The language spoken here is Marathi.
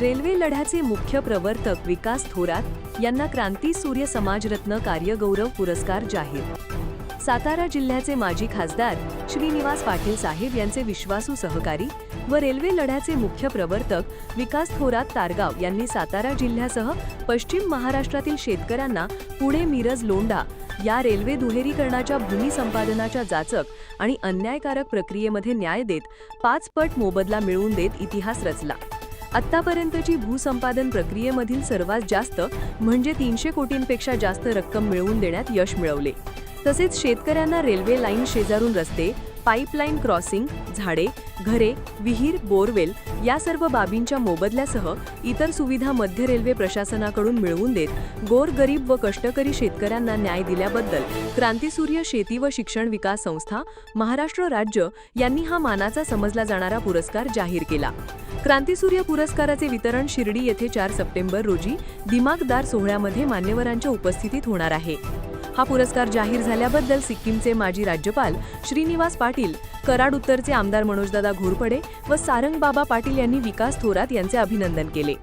रेल्वे लढ्याचे मुख्य प्रवर्तक विकास थोरात यांना क्रांती सूर्य समाजरत्न कार्यगौरव पुरस्कार जाहीर. सातारा जिल्ह्याचे माजी खासदार श्रीनिवास पाटील साहेब यांचे विश्वासू सहकारी व रेल्वे लढ्याचे मुख्य प्रवर्तक विकास थोरात तारगाव यांनी सातारा जिल्ह्यासह पश्चिम महाराष्ट्रातील शेतकऱ्यांना पुणे मिरज लोंढा या रेल्वे दुहेरीकरणाच्या भूमी संपादनाच्या जाचक आणि अन्यायकारक प्रक्रियेमध्ये न्याय देत पाच पट मोबदला मिळवून देत इतिहास रचला. आत्तापर्यंतची भूसंपादन प्रक्रियेमधील सर्वात जास्त म्हणजे तीनशे कोटींपेक्षा जास्त रक्कम मिळवून देण्यात यश मिळवले. तसेच शेतकऱ्यांना रेल्वे लाईन शेजारून रस्ते पाईपलाईन क्रॉसिंग झाडे घरे विहीर बोरवेल या सर्व बाबींच्या मोबदल्यासह इतर सुविधा मध्य रेल्वे प्रशासनाकडून मिळवून देत गोरगरीब व कष्टकरी शेतकऱ्यांना न्याय दिल्याबद्दल क्रांतीसूर्य शेती व शिक्षण विकास संस्था महाराष्ट्र राज्य यांनी हा मानाचा समजला जाणारा पुरस्कार जाहीर केला. क्रांतीसूर्य पुरस्काराचे वितरण शिर्डी येथे चार सप्टेंबर रोजी दिमागदार सोहळ्यामध्ये मान्यवरांच्या उपस्थितीत होणार आहे. हा पुरस्कार जाहीर झाल्याबद्दल सिक्कीमचे माजी राज्यपाल श्रीनिवास पाटील कराड उत्तरचे आमदार मनोजदादा घोरपडे व सारंगबाबा पाटील यांनी विकास थोरात यांचे अभिनंदन केले.